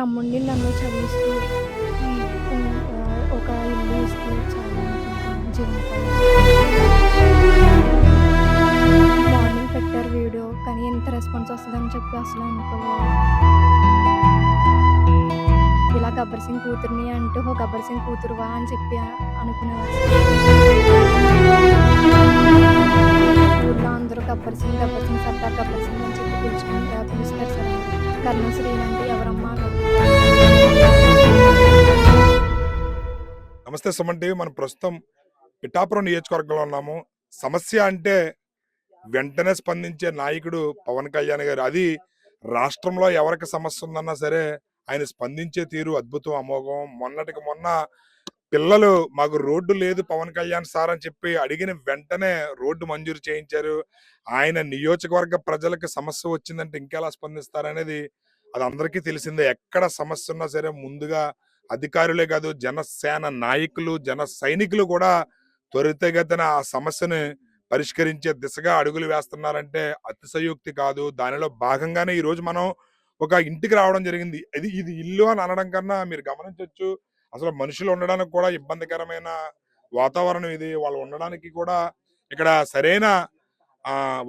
తమ్ముడిని నన్ను చదివిస్తూ ఒక ఇల్లు ఇస్తూ చాలా జీవనోపాధి. మార్నింగ్ పెట్టారు వీడియో. కానీ ఇంత రెస్పాన్స్ వస్తుందని చెప్పి అసలు అనుకోలేదు. ఇలా 'గబ్బర్ సింగ్' కూతురిని అంటూ "ఓ 'గబ్బర్ సింగ్' కూతురువా" అని చెప్పి అనుకునేవారు. ఊళ్ళో అందరూ 'గబ్బర్ సింగ్, గబ్బర్ సింగ్, సర్దార్ గబ్బర్ సింగ్' అని చెప్పి పిలుచుకుని పిలుస్తారు సార్. కర్ణశ్రీ అంటే ఎవరమ్మా నమస్తే సుమన్ టీవీ మనం ప్రస్తుతం పిఠాపురం నియోజకవర్గంలో ఉన్నాము. సమస్య అంటే వెంటనే స్పందించే నాయకుడు పవన్ కళ్యాణ్ గారు. అది రాష్ట్రంలో ఎవరికి సమస్య ఉందన్నా సరే ఆయన స్పందించే తీరు అద్భుతం అమోఘం. మొన్నటికి మొన్న పిల్లలు మాకు రోడ్డు లేదు పవన్ కళ్యాణ్ సార్ అని చెప్పి అడిగిన వెంటనే రోడ్డు మంజూరు చేయించారు. ఆయన నియోజకవర్గ ప్రజలకు సమస్య వచ్చిందంటే ఇంకెలా స్పందిస్తారనేది అది అందరికీ తెలిసిందే. ఎక్కడ సమస్య ఉన్నా సరే ముందుగా అధికారులే కాదు జనసేన నాయకులు జన సైనికులు కూడా త్వరితగతిన ఆ సమస్యను పరిష్కరించే దిశగా అడుగులు వేస్తున్నారంటే అతిశయోక్తి కాదు. దానిలో భాగంగానే ఈరోజు మనం ఒక ఇంటికి రావడం జరిగింది. ఇది ఇది ఇల్లు అని అనడం కన్నా మీరు గమనించవచ్చు అసలు మనుషులు ఉండడానికి కూడా ఇబ్బందికరమైన వాతావరణం ఇది. వాళ్ళు ఉండడానికి కూడా ఇక్కడ సరైన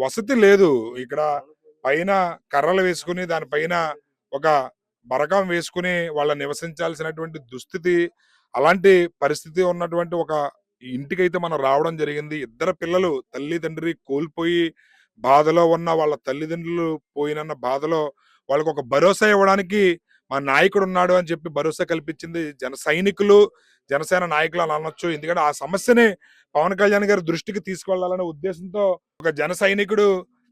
వసతి లేదు. ఇక్కడ పైన కర్రలు వేసుకుని దానిపైన ఒక బరకం వేసుకుని వాళ్ళ నివసించాల్సినటువంటి దుస్థితి అలాంటి పరిస్థితి ఉన్నటువంటి ఒక ఇంటికైతే మనం రావడం జరిగింది. ఇద్దరు పిల్లలు తల్లిదండ్రి కోల్పోయి బాధలో ఉన్న వాళ్ళ తల్లిదండ్రులు పోయినన్న బాధలో వాళ్ళకు ఒక భరోసా ఇవ్వడానికి మా నాయకుడు ఉన్నాడు అని చెప్పి భరోసా కల్పించింది జన సైనికులు జనసేన నాయకులు అని అనొచ్చు. ఎందుకంటే ఆ సమస్యని పవన్ కళ్యాణ్ గారి దృష్టికి తీసుకెళ్ళాలనే ఉద్దేశంతో ఒక జన సైనికుడు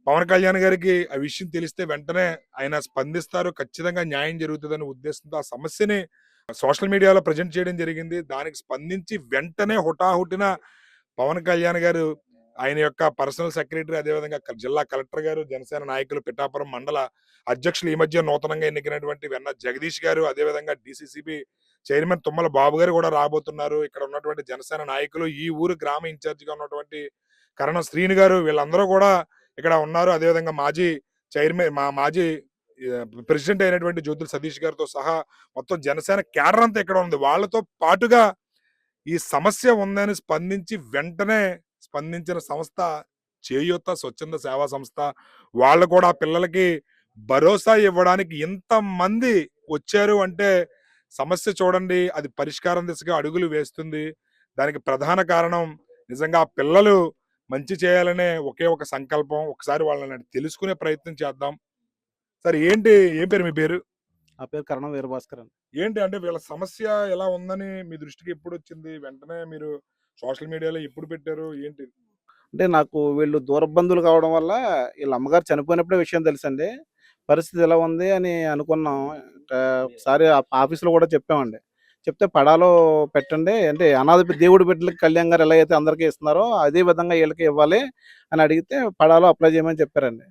పవన్ కళ్యాణ్ గారికి ఆ విషయం తెలిస్తే వెంటనే ఆయన స్పందిస్తారు. ఖచ్చితంగా న్యాయం జరుగుతుందనే ఉద్దేశంతో ఆ సమస్యని సోషల్ మీడియాలో ప్రజెంట్ చేయడం జరిగింది. దానికి స్పందించి వెంటనే హుటాహుటిన పవన్ కళ్యాణ్ గారు ఆయన యొక్క పర్సనల్ సెక్రటరీ అదేవిధంగా జిల్లా కలెక్టర్ గారు జనసేన నాయకులు పిఠాపురం మండల అధ్యక్షులు ఈ మధ్య నూతనంగా ఎన్నికైనటువంటి వెన్న జగదీష్ గారు అదేవిధంగా డిసిసిబి చైర్మన్ తుమ్మల బాబు గారు కూడా రాబోతున్నారు. ఇక్కడ ఉన్నటువంటి జనసేన నాయకులు ఈ ఊరు గ్రామ ఇన్ఛార్జిగా ఉన్నటువంటి కరణం శ్రీని గారు వీళ్ళందరూ కూడా ఇక్కడ ఉన్నారు? అదేవిధంగా మాజీ చైర్మన్ మా మాజీ ప్రెసిడెంట్ అయినటువంటి జ్యోతుల సతీష్ గారితో సహా మొత్తం జనసేన క్యాడర్ అంతా ఇక్కడ ఉంది? వాళ్ళతో పాటుగా ఈ సమస్య ఉందని స్పందించి వెంటనే స్పందించిన సంస్థ చేయూత స్వచ్ఛంద సేవా సంస్థ వాళ్ళు కూడా పిల్లలకి భరోసా ఇవ్వడానికి ఇంతమంది వచ్చారు అంటే సమస్య చూడండి అది పరిష్కారం దిశగా అడుగులు వేస్తుంది. దానికి ప్రధాన కారణం నిజంగా పిల్లలు మంచి చేయాలనే ఒకే ఒక సంకల్పం ఒకసారి వాళ్ళని తెలుసుకునే ప్రయత్నం చేద్దాం. సరే ఏంటి ఏం పేరు మీ పేరు? నా పేరు కరణం వీరభాస్కర్ అండి. ఏంటి అంటే వీళ్ళ సమస్య ఎలా ఉందని మీ దృష్టికి ఎప్పుడు వచ్చింది? వెంటనే మీరు సోషల్ మీడియాలో ఎప్పుడు పెట్టారు? ఏంటి? అంటే నాకు వీళ్ళు దూరబంధువులు కావడం వల్ల వీళ్ళ అమ్మగారు చనిపోయినప్పుడే విషయం తెలుసండి. పరిస్థితి ఎలా ఉంది అని అనుకున్నాం. ఒకసారి ఆ- ఆఫీసులో కూడా చెప్పామండి. చెప్తే పడాలో పెట్టండి. అంటే అనాథ దేవుడి బిడ్డలకి కళ్యాణ్ గారు ఎలా అయితే అందరికీ ఇస్తున్నారో అదే విధంగా వీళ్ళకి ఇవ్వాలి అని అడిగితే పడాలో అప్లై చేయమని చెప్పారండి.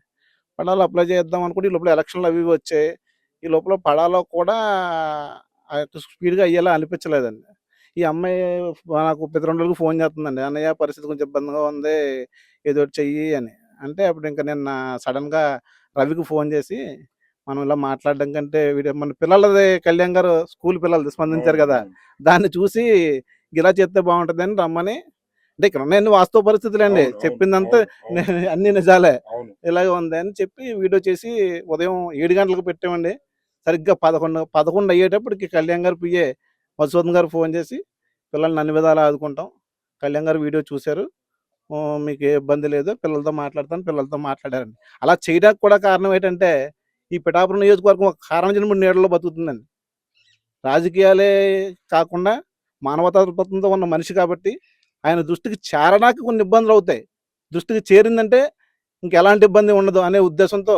పడాలో అప్లై చేద్దాం అనుకుంటే ఈ లోపల ఎలక్షన్లు అవి వచ్చాయి. ఈ లోపల పడాలో కూడా స్పీడ్గా అయ్యేలా అనిపించలేదండి. ఈ అమ్మాయి నాకు ప్రతి రెండు రోజులకు ఫోన్ చేస్తుందండి. అన్నయ్య పరిస్థితి కొంచెం ఇబ్బందిగా ఉంది. ఏదో ఒకటి చెయ్యి అని. అంటే అప్పుడు ఇంకా నిన్న సడన్గా రవికి ఫోన్ చేసి మనం ఇలా మాట్లాడడం కంటే వీడియో మన పిల్లలది కళ్యాణ్ గారు స్కూల్ పిల్లలది స్పందించారు కదా. దాన్ని చూసి ఇలా చేస్తే బాగుంటుంది అని రమ్మని. అంటే ఇక్కడ నేను వాస్తవ పరిస్థితులు అండి. చెప్పిందంతా అన్ని నిజాలే. ఇలాగ ఉంది అని చెప్పి వీడియో చేసి ఉదయం ఏడు గంటలకు పెట్టామండి. సరిగ్గా పదకొండు పదకొండు అయ్యేటప్పటికి కళ్యాణ్ గారు పిఏ మధుసూదన్ గారు ఫోన్ చేసి పిల్లల్ని అన్ని విధాలు ఆదుకుంటాం. కళ్యాణ్ గారు వీడియో చూశారు. "ఓ, మీకు ఏ ఇబ్బంది లేదు. పిల్లలతో మాట్లాడతాను పిల్లలతో మాట్లాడారండి. అలా చేయడానికి కూడా కారణం ఏంటంటే ఈ పిఠాపురం నియోజకవర్గం ఒక కారణం జన్మ నీడలో బతుకుతుందండి. రాజకీయాలే కాకుండా మానవతా దృక్పథంతో ఉన్న మనిషి కాబట్టి ఆయన దృష్టికి చేరడానికి కొన్ని ఇబ్బందులు అవుతాయి. దృష్టికి చేరిందంటే ఇంకెలాంటి ఇబ్బంది ఉండదు అనే ఉద్దేశంతో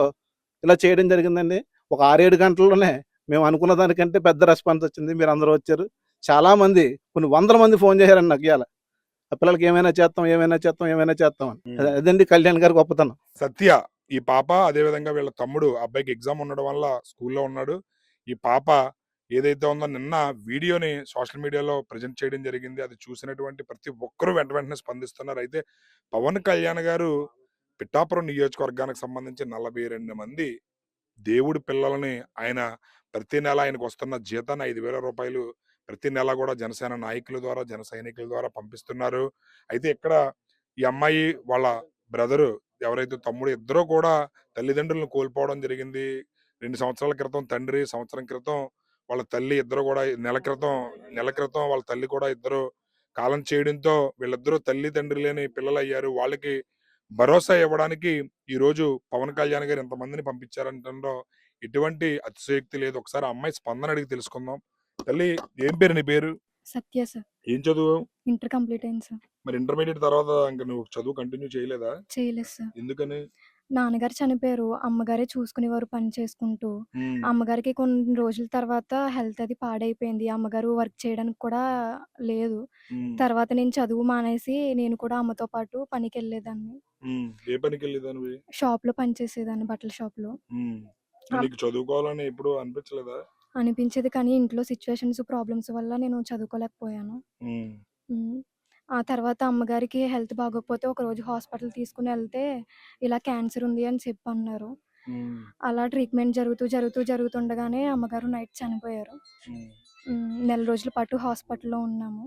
ఇలా చేయడం జరిగిందండి. ఒక ఆరేడు గంటల్లోనే మేము అనుకున్న దానికంటే పెద్ద రెస్పాన్స్ వచ్చింది. మీరు అందరూ వచ్చారు. చాలా మంది కొన్ని వందల మంది ఫోన్ చేశారండి నాకు ఇవాళ ఆ పిల్లలకి ఏమైనా చేస్తాం ఏమైనా చేస్తాం ఏమైనా చేస్తాం అదండి కళ్యాణ్ గారి గొప్పతనం. సత్య ఈ పాప అదే విధంగా వీళ్ళ తమ్ముడు అబ్బాయికి ఎగ్జామ్ ఉండడం వల్ల స్కూల్లో ఉన్నాడు. ఈ పాప ఏదైతే ఉందో నిన్న వీడియోని సోషల్ మీడియాలో ప్రజెంట్ చేయడం జరిగింది. అది చూసినటువంటి ప్రతి ఒక్కరూ వెంట వెంటనే స్పందిస్తున్నారు. అయితే పవన్ కళ్యాణ్ గారు పిఠాపురం నియోజకవర్గానికి సంబంధించి నలభై రెండు మంది దేవుడి పిల్లలని ఆయన ప్రతి నెల ఆయనకు వస్తున్న జీతాన్ని ఐదు వేల రూపాయలు ప్రతి నెల కూడా జనసేన నాయకుల ద్వారా జన సైనికుల ద్వారా పంపిస్తున్నారు. అయితే ఇక్కడ ఈ అమ్మాయి వాళ్ళ బ్రదరు ఎవరైతే తమ్ముడు ఇద్దరు కూడా తల్లిదండ్రులను కోల్పోవడం జరిగింది. రెండు సంవత్సరాల క్రితం తండ్రి సంవత్సరం క్రితం వాళ్ళ తల్లి ఇద్దరు కూడా నెల క్రితం నెల క్రితం వాళ్ళ తల్లి కూడా ఇద్దరు కాలం చేయడంతో వీళ్ళిద్దరూ తల్లి తండ్రి లేని పిల్లలు అయ్యారు వాళ్ళకి భరోసా ఇవ్వడానికి ఈ రోజు పవన్ కళ్యాణ్ గారు ఎంతమందిని పంపించారంటో ఎటువంటి అతిశయోక్తి లేదు. ఒకసారి అమ్మాయి స్పందన అడిగి తెలుసుకుందాం. తల్లి ఏం పేరు నీ పేరు? సత్య సార్. ఏం చదువు? ఇంటర్ కంప్లీట్ అయింది సార్. మరి ఇంటర్మీడియట్ తర్వాత ఇంకా నువ్వు చదువు కంటిన్యూ చేయలేదా? చేయలేదు సార్. ఎందుకని? నాన్నగారు చనిపోయారు. అమ్మగారే చూసుకునేవారు పని చేసుకుంటూ. ఉమ్, అమ్మగారికి కొన్ని రోజుల తర్వాత హెల్త్ అది పాడైపోయింది. అమ్మగారు వర్క్ చేయడానికి కూడా లేదు. ఉమ్, తర్వాత నేను చదువు మానేసి నేను కూడా అమ్మతో పాటు పనికి వెళ్ళేదాన్ని ఉమ్. ఏ పనికి వెళ్ళేదానివి షాప్లో పనిచేసేదాన్ని బట్టల షాప్లో. ఉమ్. మరి నీకు చదువుకోవాలని ఎప్పుడు అనిపించలేదా? అనిపించేది. కానీ ఇంట్లో సిచ్యువేషన్స్ ప్రాబ్లమ్స్ వల్ల నేను చదువుకోలేకపోయాను. ఆ తర్వాత అమ్మగారికి హెల్త్ బాగోకపోతే ఒకరోజు హాస్పిటల్ తీసుకుని వెళ్తే ఇలా క్యాన్సర్ ఉంది అని చెప్పి అన్నారు అలా ట్రీట్మెంట్ జరుగుతూ జరుగుతూ జరుగుతుండగానే అమ్మగారు నైట్ చనిపోయారు. నెల రోజుల పాటు హాస్పిటల్లో ఉన్నాము.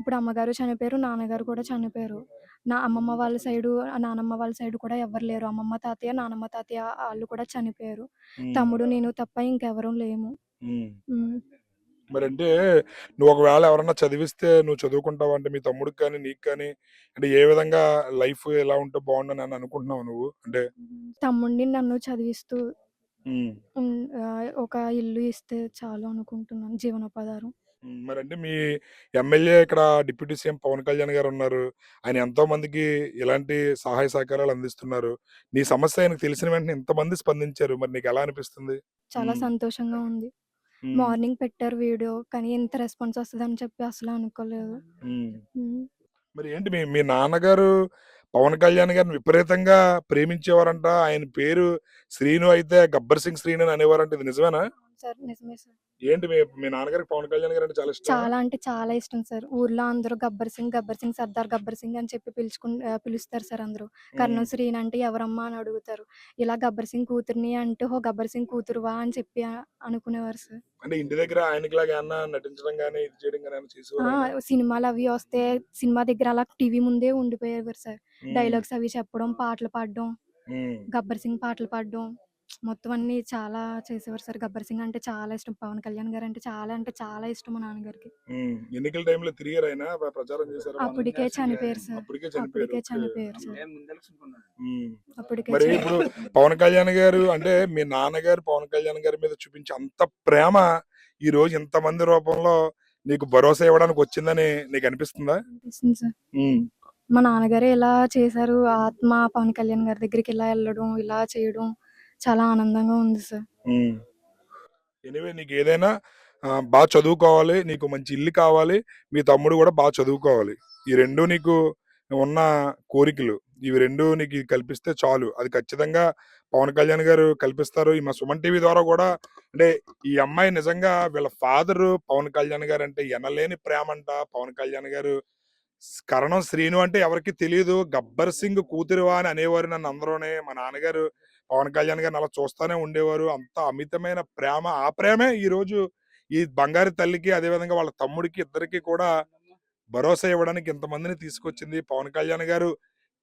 ఇప్పుడు అమ్మగారు చనిపోయారు నాన్నగారు కూడా చనిపోయారు. నా అమ్మమ్మ వాళ్ళ సైడు నానమ్మ వాళ్ళ సైడు కూడా ఎవరు లేరు. అమ్మమ్మ తాతయ్య నానమ్మ తాతయ్య వాళ్ళు కూడా చనిపోయారు. తమ్ముడు నేను తప్ప ఇంకెవరూ లేము. మరి అంటే నువ్వు ఒకవేళ ఎవరన్నా చదివిస్తే నువ్వు చదువుకుంటావు అంటే మీ తమ్ముడికి కానీ నీకు కానీ? అంటే ఏ విధంగా లైఫ్ ఎలా ఉంటే బాగుండని అని అనుకుంటున్నావు నువ్వు? అంటే తమ్ముడిని నన్ను చదివిస్తూ ఉమ్, ఉన్- ఆ, ఒక ఇల్లు ఇస్తే చాలు అనుకుంటున్నాను జీవనోపాధారం ఉమ్, మరి అంటే మీ ఎమ్మెల్యే ఇక్కడ డిప్యూటీ సీఎం పవన్ కళ్యాణ్ గారు ఉన్నారు. ఆయన ఎంతో మందికి ఇలాంటి సహాయ సహకారాలు అందిస్తున్నారు. నీ సమస్య ఆయనకు తెలిసిన వెంటనే ఎంతమంది స్పందించారు. మరి నీకు ఎలా అనిపిస్తుంది? చాలా. సంతోషంగా ఉంది. ఉమ్, మార్నింగ్ పెట్టారు వీడియో కానీ ఇంత రెస్పాన్స్ వస్తుందని చెప్పి అసలు అనుకోలేదు. ఉమ్. మరి ఏంటి మీ మీ నాన్నగారు పవన్ కళ్యాణ్ గారిని విపరీతంగా ప్రేమించేవారంట. ఆయన పేరు శ్రీను అయితే గబ్బర్ సింగ్ శ్రీను అని అనేవారంట. ఇది నిజమేనా? సార్. నిజమే సార్. ఏంటి మీ మీ నాన్నగారికి పవన్ కళ్యాణ్ గారు అంటే చాలా ఇష్టం చాలా అంటే చాలా ఇష్టం సార్. ఊర్లో అందరూ గబ్బర్ సింగ్ గబ్బర్ సింగ్ సర్దార్ గబ్బర్ సింగ్ అని చెప్పి పిలుచుకు పిలుస్తారు సార్ అందరూ. కర్నూలు శ్రీని అంటే ఎవరమ్మా అని అడుగుతారు. ఇలా గబ్బర్ సింగ్ కూతుర్ని అంటే హో గబ్బర్ సింగ్ కూతురువా అని చెప్పి అనుకునేవారు సార్. అంటే ఇంటి దగ్గర ఆయనకి లాగా ఏమన్నా నటించడం గానీ ఇది చేయడం గానీ ఏమన్నా ఆ, చేసేవారా? సినిమాలు అవి వస్తే సినిమా దగ్గర అలా టీవీ ముందే ఉండిపోయేవారు సార్. డైలాగ్స్ అవి చెప్పడం పాటలు పాడడం గబ్బర్ సింగ్ పాటలు పాడడం. మొత్తం అన్ని చాలా చేసేవారు సార్. గబ్బర్ సింగ్ అంటే చాలా ఇష్టం. పవన్ కళ్యాణ్ గారు అంటే చాలా అంటే చాలా ఇష్టం మా నాన్నగారికి. ఉమ్. ఎన్నికల టైంలో తిరిగారు ఆయన ప్ర- ప్రచారం చేశారు అప్పటికే చనిపోయారు సార్. అప్పటికే చనిపోయారు. అప్పటికే. చనిపోయారు సార్. ఉమ్. అప్పటికే మరి చని- ఇప్పుడు పవన్ కళ్యాణ్ గారు అంటే మీ నాన్నగారు పవన్ కళ్యాణ్ గారి మీద చూపించే అంత ప్రేమ ఈ రోజు ఇంతమంది రూపంలో నీకు భరోసా ఇవ్వడానికి వచ్చిందని నీకు అనిపిస్తుందా? అనిపిస్తుంది సార్. ఉమ్, మా నాన్నగారు ఇలా చేశారు. ఆత్మ పవన్ కళ్యాణ్ గారి దగ్గరికి ఇలా వెళ్ళడం ఇలా చేయడం. చాలా ఆనందంగా ఉంది సార్. ఎనివే నీకు ఏదైనా బాగా చదువుకోవాలి నీకు మంచి ఇల్లు కావాలి మీ తమ్ముడు కూడా బాగా చదువుకోవాలి. ఈ రెండు నీకు ఉన్న కోరికలు ఇవి రెండు నీకు కల్పిస్తే చాలు. అది ఖచ్చితంగా పవన్ కళ్యాణ్ గారు కల్పిస్తారు. ఈ మా సుమన్ టీవీ ద్వారా కూడా అంటే ఈ అమ్మాయి నిజంగా వీళ్ళ ఫాదర్ పవన్ కళ్యాణ్ గారు అంటే ఎనలేని ప్రేమ అంట పవన్ కళ్యాణ్ గారు కరణం శ్రీను అంటే ఎవరికి తెలియదు గబ్బర్ సింగ్ కూతురువా అని అనేవారు నన్ను అందరూనే. మా నాన్నగారు పవన్ కళ్యాణ్ గారిని అలా చూస్తూనే ఉండేవారు. అంత అమితమైన ప్రేమ. ఆ ప్రేమే ఈ రోజు ఈ బంగారు తల్లికి అదే విధంగా వాళ్ళ తమ్ముడికి ఇద్దరికి కూడా భరోసా ఇవ్వడానికి ఇంతమందిని తీసుకొచ్చింది పవన్ కళ్యాణ్ గారు.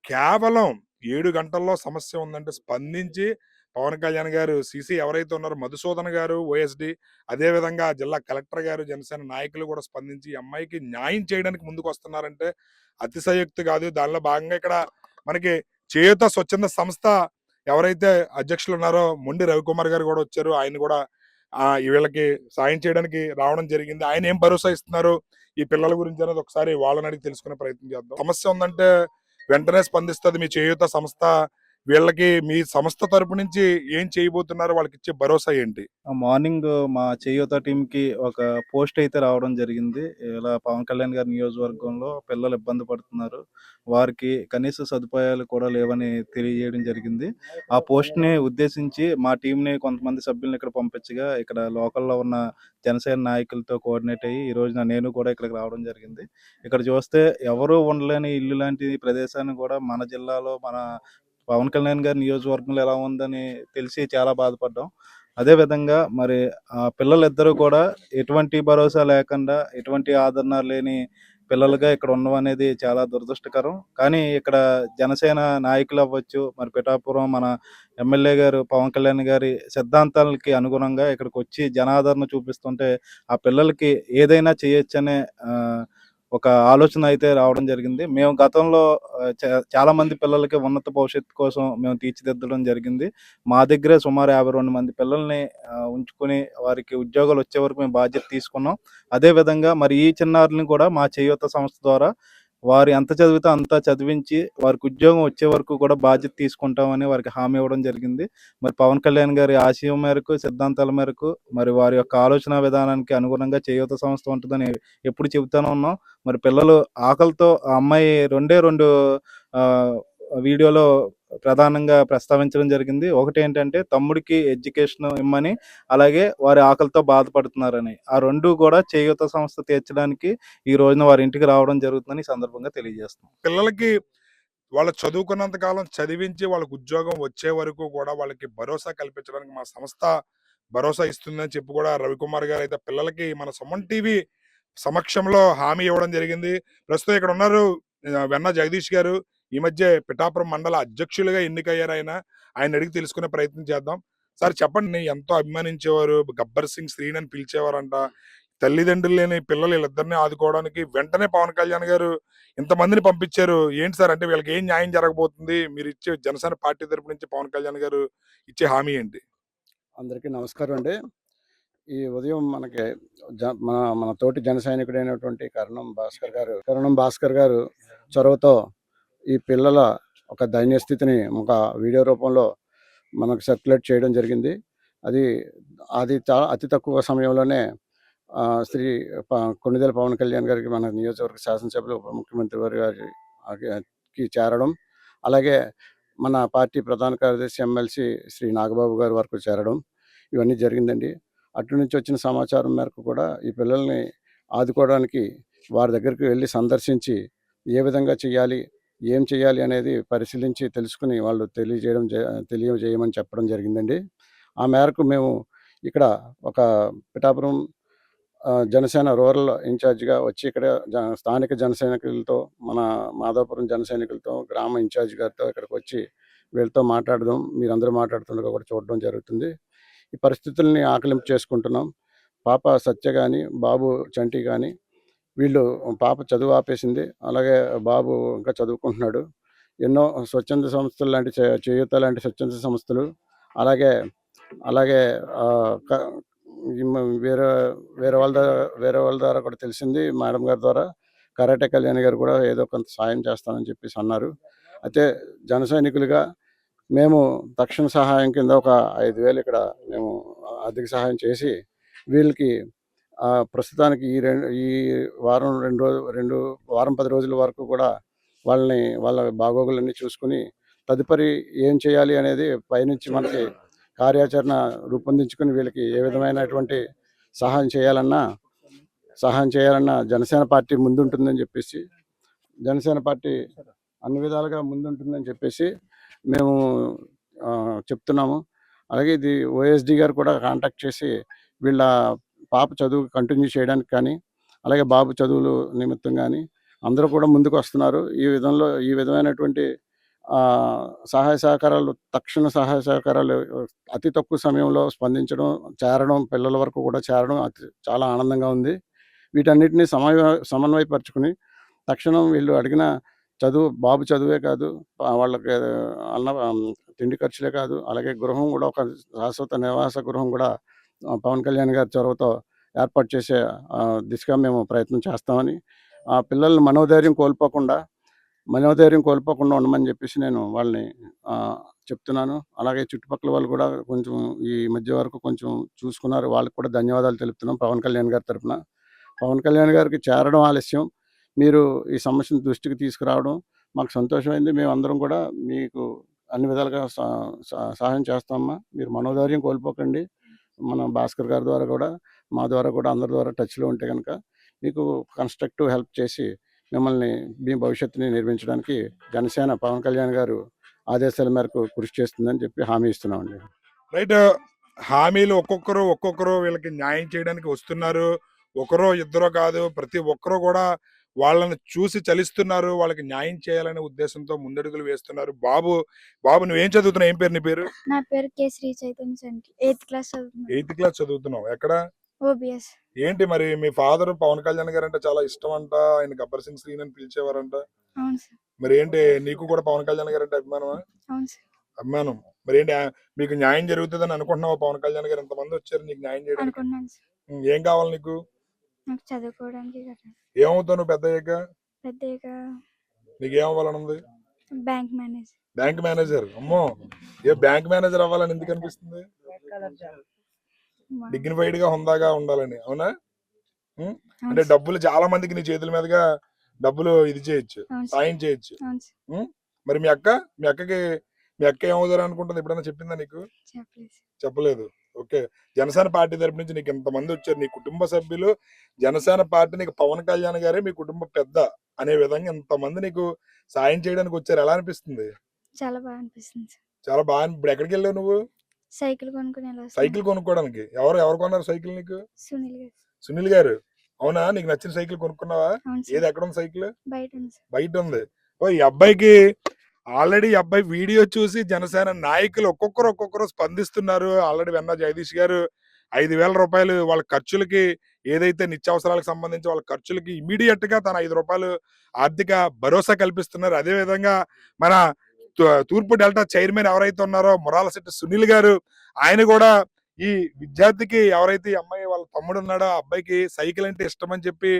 కేవలం ఏడు గంటల్లో సమస్య ఉందంటే స్పందించి పవన్ కళ్యాణ్ గారు సిసి ఎవరైతే ఉన్నారో మధుసూదన్ గారు ఓఎస్డి అదే విధంగా జిల్లా కలెక్టర్ గారు జనసేన నాయకులు కూడా స్పందించి అమ్మాయికి న్యాయం చేయడానికి ముందుకు వస్తున్నారంటే అతిశయోక్తి కాదు. దానిలో భాగంగా ఇక్కడ మనకి చేయుత స్వచ్ఛంద సంస్థ ఎవరైతే అధ్యక్షులు ఉన్నారో మొండి రవికుమార్ గారు కూడా వచ్చారు. ఆయన కూడా ఆ వీళ్ళకి సాయం చేయడానికి రావడం జరిగింది. ఆయన ఏం భరోసా ఇస్తున్నారు? ఈ పిల్లల గురించి అనేది ఒకసారి వాళ్ళని అడిగి తెలుసుకునే ప్రయత్నం చేద్దాం. సమస్య ఉందంటే వెంటనే స్పందిస్తుంది మీ చేయూత సంస్థ. వీళ్ళకి మీ సంస్థ తరపు నుంచి ఏం చేయబోతున్నారు? వాళ్ళకి ఇచ్చే భరోసా ఏంటి? మార్నింగ్ మా చేయూత టీంకి ఒక పోస్ట్ అయితే రావడం జరిగింది. ఇలా పవన్ కళ్యాణ్ గారి నియోజకవర్గంలో పిల్లలు ఇబ్బంది పడుతున్నారు. వారికి కనీస సదుపాయాలు కూడా లేవని తెలియజేయడం జరిగింది. ఆ పోస్ట్ని ఉద్దేశించి మా టీంని కొంతమంది సభ్యులను ఇక్కడ పంపించగా ఇక్కడ లోకల్లో ఉన్న జనసేన నాయకులతో కోఆర్డినేట్ అయ్యి ఈ రోజున నేను కూడా ఇక్కడికి రావడం జరిగింది. ఇక్కడ చూస్తే ఎవరు ఉండలేని ఇల్లు లాంటి ప్రదేశాన్ని కూడా మన జిల్లాలో మన పవన్ కళ్యాణ్ గారి నియోజకవర్గంలో ఎలా ఉందని తెలిసి చాలా బాధపడ్డాం. అదే విధంగా మరి ఆ పిల్లలిద్దరూ కూడా ఎటువంటి భరోసా లేకుండా ఎటువంటి ఆదరణ లేని పిల్లలుగా ఇక్కడ ఉండడం అనేది చాలా దురదృష్టకరం. కానీ ఇక్కడ జనసేన నాయకులు అవ్వచ్చు మరి పిఠాపురం మన ఎమ్మెల్యే గారు పవన్ కళ్యాణ్ గారి సిద్ధాంతాలకి అనుగుణంగా ఇక్కడికి వచ్చి జనాదరణ చూపిస్తుంటే ఆ పిల్లలకి ఏదైనా చేయొచ్చనే ఆ, ఒక ఆలోచన అయితే రావడం జరిగింది. మేము గతంలో చాలా మంది పిల్లలకి ఉన్నత భవిష్యత్తు కోసం మేము తీర్చిదిద్దడం జరిగింది. మా దగ్గరే సుమారు యాభై రెండు మంది పిల్లల్ని ఉంచుకుని ఉంచుకొని వారికి ఉద్యోగాలు వచ్చే వరకు మేము బాధ్యత తీసుకున్నాం. అదే విధంగా మరి ఈ చిన్నారులను కూడా మా చేయూత సంస్థ ద్వారా వారు ఎంత చదివితే అంత చదివించి వారికి ఉద్యోగం వచ్చే వరకు కూడా బాధ్యత తీసుకుంటామని వారికి హామీ ఇవ్వడం జరిగింది. మరి పవన్ కళ్యాణ్ గారి ఆశయం మేరకు సిద్ధాంతాల మేరకు మరి వారి యొక్క ఆలోచన విధానానికి అనుగుణంగా చేయూత సంస్థ ఉంటుందని ఎప్పుడు చెబుతానే ఉన్నాం. మరి పిల్లలు ఆకలితో ఆ అమ్మాయి రెండే రెండు వీడియోలో ప్రధానంగా ప్రస్తావించడం జరిగింది. ఒకటి ఏంటంటే తమ్ముడికి ఎడ్యుకేషన్ ఇమ్మని అలాగే వారి ఆకలితో బాధపడుతున్నారని. ఆ రెండు కూడా చేయూత సంస్థ తీర్చడానికి ఈ రోజున వారి ఇంటికి రావడం జరుగుతుందని సందర్భంగా తెలియజేస్తున్నాం. పిల్లలకి వాళ్ళు చదువుకున్నంత కాలం చదివించి వాళ్ళకి ఉద్యోగం వచ్చే వరకు కూడా వాళ్ళకి భరోసా కల్పించడానికి మా సంస్థ భరోసా ఇస్తుందని చెప్పి కూడా రవికుమార్ గారు అయితే పిల్లలకి మన సుమన్ టీవీ సమక్షంలో హామీ ఇవ్వడం జరిగింది. ప్రస్తుతం ఇక్కడ ఉన్నారు వెన్న జగదీష్ గారు. ఈ మధ్య పిఠాపురం మండల అధ్యక్షులుగా ఎన్నికయ్యారు ఆయన ఆయన అడిగి తెలుసుకునే ప్రయత్నం చేద్దాం. సార్ చెప్పండి ఎంతో అభిమానించేవారు గబ్బర్ సింగ్ శ్రీని అని పిలిచేవారంట. తల్లిదండ్రులు లేని పిల్లలు వీళ్ళిద్దరిని ఆదుకోవడానికి వెంటనే పవన్ కళ్యాణ్ గారు ఇంతమందిని పంపించారు. ఏంటి సార్ అంటే వీళ్ళకి ఏం న్యాయం జరగబోతుంది? మీరు ఇచ్చే జనసేన పార్టీ తరపు నుంచి పవన్ కళ్యాణ్ గారు ఇచ్చే హామీ ఏంటి? అందరికీ నమస్కారం అండి. ఈ ఉదయం మనకి మన మన తోటి జన సైనికుడైనటువంటి కరణం భాస్కర్ గారు కరణం భాస్కర్ గారు చొరవతో ఈ పిల్లల ఒక దైన్యస్థితిని ఒక వీడియో రూపంలో మనకు సర్క్యులేట్ చేయడం జరిగింది. అది అది చాలా అతి తక్కువ సమయంలోనే శ్రీ ప- పవన్ కళ్యాణ్ గారికి మన నియోజకవర్గ శాసనసభ్యులు ఉప ముఖ్యమంత్రి వారి గారికి చేరడం. అలాగే మన పార్టీ ప్రధాన కార్యదర్శి ఎమ్మెల్సీ శ్రీ నాగబాబు గారి వరకు చేరడం. ఇవన్నీ జరిగిందండి. అటు నుంచి వచ్చిన సమాచారం మేరకు కూడా ఈ పిల్లల్ని ఆదుకోవడానికి వారి దగ్గరికి వెళ్ళి సందర్శించి ఏ విధంగా చేయాలి ఏం చేయాలి అనేది పరిశీలించి తెలుసుకుని వాళ్ళు తెలియజేయడం జ- తెలియజేయమని చెప్పడం జరిగిందండి. ఆ మేరకు మేము ఇక్కడ ఒక పిఠాపురం జనసేన రూరల్ ఇన్ఛార్జిగా వచ్చి ఇక్కడ జ- స్థానిక జనసైనికులతో మన మాధవపురం జనసైనికులతో గ్రామ ఇన్ఛార్జ్ గారితో ఇక్కడికి వచ్చి వీళ్ళతో మాట్లాడదాం మీరందరూ మాట్లాడుతుండగా కూడా చూడడం జరుగుతుంది. ఈ పరిస్థితుల్ని ఆకలింపు చేసుకుంటున్నాం. పాప సత్య కానీ బాబు చంటి కానీ వీళ్ళు పాప చదువు ఆపేసింది. అలాగే బాబు ఇంకా చదువుకుంటున్నాడు. ఎన్నో స్వచ్ఛంద సంస్థలు లాంటి చేయూత లాంటి స్వచ్ఛంద సంస్థలు. అలాగే అలాగే వేరే వేరే వాళ్ళ ద్వారా వేరే వాళ్ళ ద్వారా కూడా తెలిసింది మేడం గారి ద్వారా. కరాటే కళ్యాణ్ గారు కూడా ఏదో కొంత సాయం చేస్తానని చెప్పేసి అన్నారు. అయితే జన సైనికులుగా మేము తక్షణ సహాయం కింద ఒక ఐదు వేలు ఇక్కడ మేము ఆర్థిక సహాయం చేసి వీళ్ళకి ప్రస్తుతానికి ఈ రెండు ఈ వారం రెండు రోజు రెండు వారం పది రోజుల వరకు కూడా వాళ్ళని వాళ్ళ బాగోగులన్నీ చూసుకుని తదుపరి ఏం చేయాలి అనేది పైనుంచి మనకి కార్యాచరణ రూపొందించుకుని వీళ్ళకి ఏ విధమైనటువంటి సహాయం చేయాలన్నా సహాయం చేయాలన్నా జనసేన పార్టీ ముందుంటుందని చెప్పేసి జనసేన పార్టీ అన్ని విధాలుగా ముందుంటుందని చెప్పేసి మేము చెప్తున్నాము. అలాగే ఇది ఓఎస్డి గారు కూడా కాంటాక్ట్ చేసి వీళ్ళ పాప చదువు కంటిన్యూ చేయడానికి కానీ అలాగే బాబు చదువులు నిమిత్తం కానీ అందరూ కూడా ముందుకు వస్తున్నారు. ఈ విధంలో ఈ విధమైనటువంటి సహాయ సహకారాలు తక్షణ సహాయ సహకారాలు అతి తక్కువ సమయంలో స్పందించడం చేరడం పిల్లల వరకు కూడా చేరడం అతి చాలా ఆనందంగా ఉంది. వీటన్నిటిని సమన్వయ సమన్వయపరచుకుని తక్షణం వీళ్ళు అడిగిన చదువు బాబు చదువే కాదు వాళ్ళకి అన్న తిండి ఖర్చులే కాదు అలాగే గృహం కూడా ఒక శాశ్వత నివాస గృహం కూడా పవన్ కళ్యాణ్ గారి చొరవతో ఏర్పాటు చేసే దిశగా మేము ప్రయత్నం చేస్తామని. ఆ పిల్లల్ని మనోధైర్యం కోల్పోకుండా మనోధైర్యం కోల్పోకుండా ఉండమని చెప్పేసి నేను వాళ్ళని చెప్తున్నాను. అలాగే చుట్టుపక్కల వాళ్ళు కూడా కొంచెం ఈ మధ్య వరకు కొంచెం చూసుకున్నారు. వాళ్ళకి కూడా ధన్యవాదాలు తెలుపుతున్నాం పవన్ కళ్యాణ్ గారి తరపున. పవన్ కళ్యాణ్ గారికి చేరడం ఆలస్యం. మీరు ఈ సమస్యను దృష్టికి తీసుకురావడం మాకు సంతోషమైంది. మేము అందరం కూడా మీకు అన్ని విధాలుగా సహాయం చేస్తామమ్మా. మీరు మనోధైర్యం కోల్పోకండి. మన భాస్కర్ గారి ద్వారా కూడా మా ద్వారా కూడా అందరి ద్వారా టచ్లో ఉంటే కనుక మీకు కన్స్ట్రక్టివ్ హెల్ప్ చేసి మిమ్మల్ని మీ భవిష్యత్తుని నిర్మించడానికి జనసేన పవన్ కళ్యాణ్ గారు ఆదేశాల మేరకు కృషి చేస్తుందని చెప్పి హామీ ఇస్తున్నామండి. రైట్. హామీలు ఒక్కొక్కరు ఒక్కొక్కరు వీళ్ళకి న్యాయం చేయడానికి వస్తున్నారు. ఒకరో ఇద్దరో కాదు ప్రతి ఒక్కరు కూడా వాళ్ళని చూసి చలిస్తున్నారు వాళ్ళకి న్యాయం చేయాలనే ఉద్దేశంతో ముందడుగులు వేస్తున్నారు. బాబు బాబు నువ్వేం చదువుతున్నావు? ఏం పేరు నీ పేరు? నా పేరు K. Sri Chaitanya Chanti. Eighth class చదువుతున్నాను. ఎయిత్ క్లాస్ చదువుతున్నావు. ఎక్కడ? ఓబిఎస్. ఏంటి మరి? మీ ఫాదర్ పవన్ కళ్యాణ్ గారు అంటే చాలా ఇష్టం అంట ఆయన గబ్బర్ సింగ్ శ్రీన్ అని పిలిచేవారంట. మరి ఏంటి నీకు కూడా పవన్ కళ్యాణ్ గారు అంటే అభిమానమా అభిమానం. మరి ఏంటి మీకు న్యాయం జరుగుతుందని అనుకుంటున్నావా? పవన్ కళ్యాణ్ గారు? ఎంతమంది వచ్చారు నీకు న్యాయం చేయడానికి? ఏం కావాలి నీకు? నాకు చదువుకోవడానికి ఏమవుతావు నువ్వు పెద్ద అయ్యాక పెద్దగా నీకు ఏం అవ్వాలని ఉంది బ్యాంక్ మేనేజర్. Bank manager. అమ్మో! ఏ బ్యాంక్ మేనేజర్ అవ్వాలని ఎందుకు అనిపిస్తుంది? మా- డిగ్నిఫైడ్గా హుందాగా ఉండాలని. అవునా? అంటే సార్. డబ్బులు చాలా మందికి నీ చేతుల మీదుగా డబ్బులు ఇది చేయొచ్చు అవును సార్. సాయం చేయొచ్చు. అవును సార్. మరి మీ అక్క? మీ అక్కకి మీ అక్క ఏమవుతారు అనుకుంటుంది ఎప్పుడైనా చెప్పిందా నీకు? చెప్పలేదు సార్. చెప్పలేదు. ఓకే. జనసేన పార్టీ తరపు నుంచి నీకు ఇంతమంది వచ్చారు. నీ కుటుంబ సభ్యులు జనసేన పార్టీ నీకు పవన్ కళ్యాణ్ గారే మీ కుటుంబ పెద్ద అనే విధంగా ఇంతమంది నీకు సాయం చేయడానికి వచ్చారు. ఎలా అనిపిస్తుంది? చాలా బాగా అనిపిస్తుంది చాలా బాగా ఇప్పుడు ఎక్కడికి వెళ్ళావు నువ్వు? సైకిల్ కొనుక్కుని సైకిల్ కొనుక్కోవడానికి. ఎవరు ఎవరు కొన్నారు సైకిల్ నీకు? సునీల్ గారు. సునీల్ గారు. అవునా? నీకు నచ్చిన సైకిల్ కొనుక్కున్నావా? ఏది? ఎక్కడ ఉంది సైకిల్? బయట ఉంది సార్. బయట ఉంది. ఓ ఈ అబ్బాయికి ఆల్రెడీ అబ్బాయి వీడియో చూసి జనసేన నాయకులు ఒక్కొక్కరు ఒక్కొక్కరు స్పందిస్తున్నారు. ఆల్రెడీ వెన్న జగదీష్ గారు ఐదు వేల రూపాయలు వాళ్ళ ఖర్చులకి ఏదైతే నిత్యావసరాలకు సంబంధించి వాళ్ళ ఖర్చులకి ఇమీడియట్గా తన ఐదు రూపాయలు ఆర్థిక భరోసా కల్పిస్తున్నారు. అదే విధంగా మన తూ- తూర్పు డెల్టా చైర్మన్ ఎవరైతే ఉన్నారో మురాలశెట్టి సునీల్ గారు ఆయన కూడా ఈ విద్యార్థికి ఎవరైతే ఈ అమ్మాయి తమ్ముడు ఉన్నాడు ఆ అబ్బాయికి సైకిల్ అంటే ఇష్టం అని చెప్పి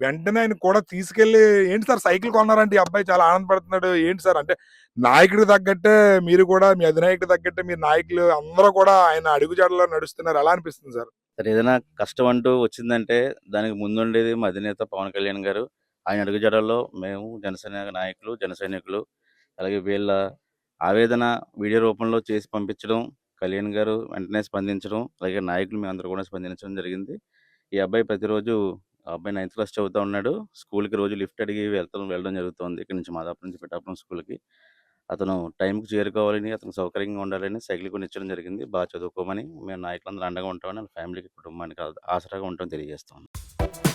వెంటనే ఆయన కూడా తీసుకెళ్ళి ఏంటి సార్ సైకిల్ కొన్నారంటే ఈ అబ్బాయి చాలా ఆనందపడుతున్నాడు. ఏంటి సార్ అంటే నాయకుడికి తగ్గట్టే మీరు కూడా మీ అధినాయకుడికి తగ్గట్టే మీ నాయకులు అందరూ కూడా ఆయన అడుగుజాడలో నడుస్తున్నారు. ఎలా అనిపిస్తుంది సార్? సార్ ఏదైనా కష్టం అంటూ వచ్చిందంటే దానికి ముందుండేది మా అధినేత పవన్ కళ్యాణ్ గారు. ఆయన అడుగుజాడల్లో మేము జనసేన నాయకులు జనసైనికులు అలాగే వీళ్ళ ఆవేదన వీడియో రూపంలో చేసి పంపించడం కళ్యాణ్ గారు వెంటనే స్పందించడం అలాగే నాయకులు మేము అందరూ కూడా స్పందించడం జరిగింది. ఈ అబ్బాయి ప్రతిరోజు ఆ అబ్బాయి నైన్త్ క్లాస్ చదువుతూ ఉన్నాడు. స్కూల్కి రోజు లిఫ్ట్ అడిగి వెళ్తాం వెళ్ళడం జరుగుతుంది. ఇక్కడ నుంచి మాదాపు నుంచి పెట్టాపురం స్కూల్కి. అతను టైంకి చేరుకోవాలని అతను సౌకర్యంగా ఉండాలని సైకిల్ కొని ఇచ్చడం జరిగింది. బాగా చదువుకోమని మేము నాయకులందరూ అండగా ఉంటామని ఫ్యామిలీకి కుటుంబానికి ఆసరాగా ఉంటామని తెలియజేస్తాం